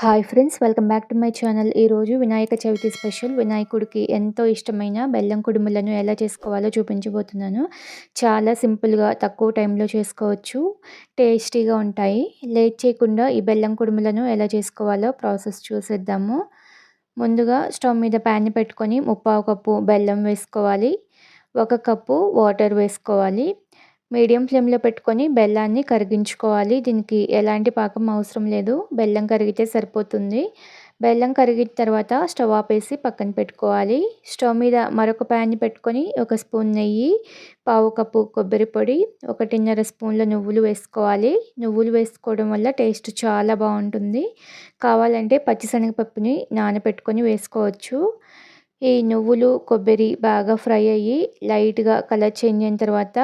Hi friends welcome back to my channel. ఈరోజు Vinayaka Chavithi special. వినాయకుడికి ఎంతో ఇష్టమైన బెల్లం కుడుములను ఎలా చేసుకోవాలో చూపించబోతున్నాను. చాలా సింపుల్గా తక్కువ టైంలో చేసుకోవచ్చు. టేస్టీగా ఉంటాయి. లేట్ చేయకుండా ఈ బెల్లం కుడుములను ఎలా చేసుకోవాలో ప్రాసెస్ చూసేద్దాము. ముందుగా స్టవ్ మీద ప్యాన్ పెట్టుకొని ముప్పావు కప్పు బెల్లం వేసుకోవాలి. ఒక కప్పు వాటర్ వేసుకోవాలి. మీడియం ఫ్లేమ్లో పెట్టుకొని బెల్లాన్ని కరిగించుకోవాలి. దీనికి ఎలాంటి పాకం అవసరం లేదు. బెల్లం కరిగితే సరిపోతుంది. బెల్లం కరిగిన తర్వాత స్టవ్ ఆపేసి పక్కన పెట్టుకోవాలి. స్టవ్ మీద మరొక ప్యాన్ పెట్టుకొని ఒక స్పూన్ నెయ్యి పావు కప్పు కొబ్బరి పొడి ఒకటిన్నర స్పూన్ల నువ్వులు వేసుకోవాలి. నువ్వులు వేసుకోవడం వల్ల టేస్ట్ చాలా బాగుంటుంది. కావాలంటే పచ్చిశనగపప్పుని నానబెట్టుకొని వేసుకోవచ్చు. ఈ నువ్వులు కొబ్బరి బాగా ఫ్రై అయ్యి లైట్గా కలర్ చేంజ్ అయిన తర్వాత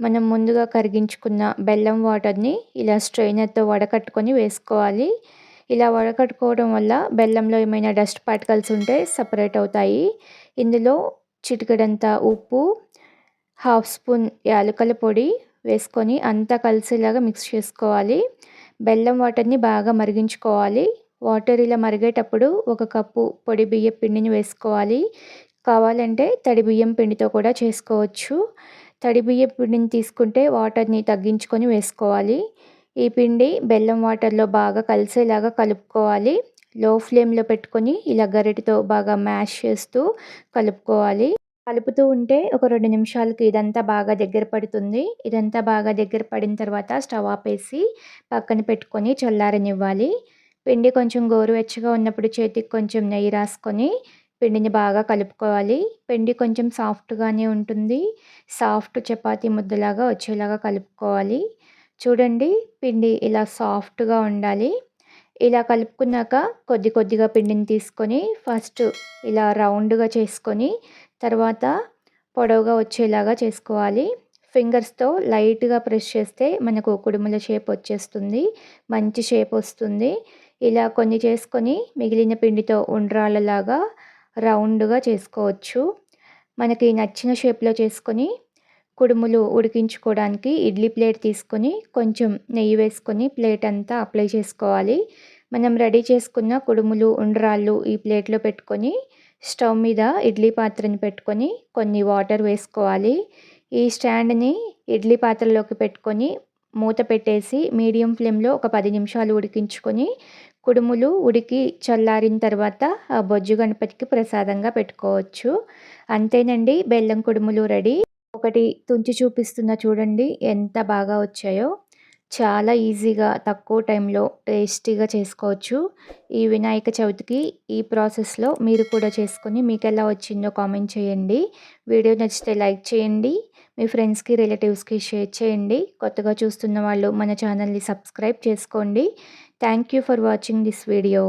మనం ముందుగా కరిగించుకున్న బెల్లం వాటర్ని ఇలా స్ట్రైనర్తో వడకట్టుకొని వేసుకోవాలి. ఇలా వడకట్టుకోవడం వల్ల బెల్లంలో ఏమైనా డస్ట్ పార్టికల్స్ ఉంటే సపరేట్ అవుతాయి. ఇందులో చిటికడంత ఉప్పు హాఫ్ స్పూన్ యాలకల పొడి వేసుకొని అంతా కలిసేలాగా మిక్స్ చేసుకోవాలి. బెల్లం వాటర్ని బాగా మరిగించుకోవాలి. వాటర్ ఇలా మరిగేటప్పుడు ఒక కప్పు పొడి బియ్యం పిండిని వేసుకోవాలి. కావాలంటే తడి బియ్యం పిండితో కూడా చేసుకోవచ్చు. తడి బియ్యం పిండిని తీసుకుంటే వాటర్ని తగ్గించుకొని వేసుకోవాలి. ఈ పిండి బెల్లం వాటర్లో బాగా కలిసేలాగా కలుపుకోవాలి. లో ఫ్లేమ్లో పెట్టుకొని ఇలా గరిటితో బాగా మ్యాష్ చేస్తూ కలుపుకోవాలి. కలుపుతూ ఉంటే ఒక రెండు నిమిషాలకి ఇదంతా బాగా దగ్గర పడుతుంది. ఇదంతా బాగా దగ్గర పడిన తర్వాత స్టవ్ ఆపేసి పక్కన పెట్టుకొని చల్లారనివ్వాలి. పిండి కొంచెం గోరువెచ్చగా ఉన్నప్పుడు చేతికి కొంచెం నెయ్యి రాసుకొని పిండిని బాగా కలుపుకోవాలి. పిండి కొంచెం సాఫ్ట్గానే ఉంటుంది. సాఫ్ట్ చపాతీ ముద్దలాగా వచ్చేలాగా కలుపుకోవాలి. చూడండి పిండి ఇలా సాఫ్ట్గా ఉండాలి. ఇలా కలుపుకున్నాక కొద్ది కొద్దిగా పిండిని తీసుకొని ఫస్ట్ ఇలా రౌండ్గా చేసుకొని తర్వాత పొడవుగా వచ్చేలాగా చేసుకోవాలి. ఫింగర్స్తో లైట్గా ప్రెస్ చేస్తే మనకు కుడుముల షేప్ వచ్చేస్తుంది. మంచి షేప్ వస్తుంది. ఇలా కొన్ని చేసుకొని మిగిలిన పిండితో ఉండ్రాళ్ళలాగా రౌండ్గా చేసుకోవచ్చు. మనకి నచ్చిన షేప్లో చేసుకొని కుడుములు ఉడికించుకోవడానికి ఇడ్లీ ప్లేట్ తీసుకొని కొంచెం నెయ్యి వేసుకొని ప్లేట్ అంతా అప్లై చేసుకోవాలి. మనం రెడీ చేసుకున్న కుడుములు ఉండ్రాళ్ళు ఈ ప్లేట్లో పెట్టుకొని స్టవ్ మీద ఇడ్లీ పాత్రని పెట్టుకొని కొన్ని వాటర్ వేసుకోవాలి. ఈ స్టాండ్ని ఇడ్లీ పాత్రలోకి పెట్టుకొని మూత పెట్టేసి మీడియం ఫ్లేమ్లో ఒక పది నిమిషాలు ఉడికించుకొని కుడుములు ఉడికి చల్లారిన తర్వాత ఆ బొజ్జు గణపతికి ప్రసాదంగా పెట్టుకోవచ్చు. అంతేనండి బెల్లం కుడుములు రెడీ. ఒకటి తుంచి చూపిస్తున్న చూడండి ఎంత బాగా వచ్చాయో. చాలా ఈజీగా తక్కువ టైంలో టేస్టీగా చేసుకోవచ్చు. ఈ వినాయక చవితికి ఈ ప్రాసెస్లో మీరు కూడా చేసుకొని మీకు ఎలా వచ్చిందో కామెంట్ చేయండి. వీడియో నచ్చితే లైక్ చేయండి. మీ ఫ్రెండ్స్కి రిలేటివ్స్కి షేర్ చేయండి. కొత్తగా చూస్తున్న వాళ్ళు మన ఛానల్ని సబ్స్క్రైబ్ చేసుకోండి. Thank you for watching this video.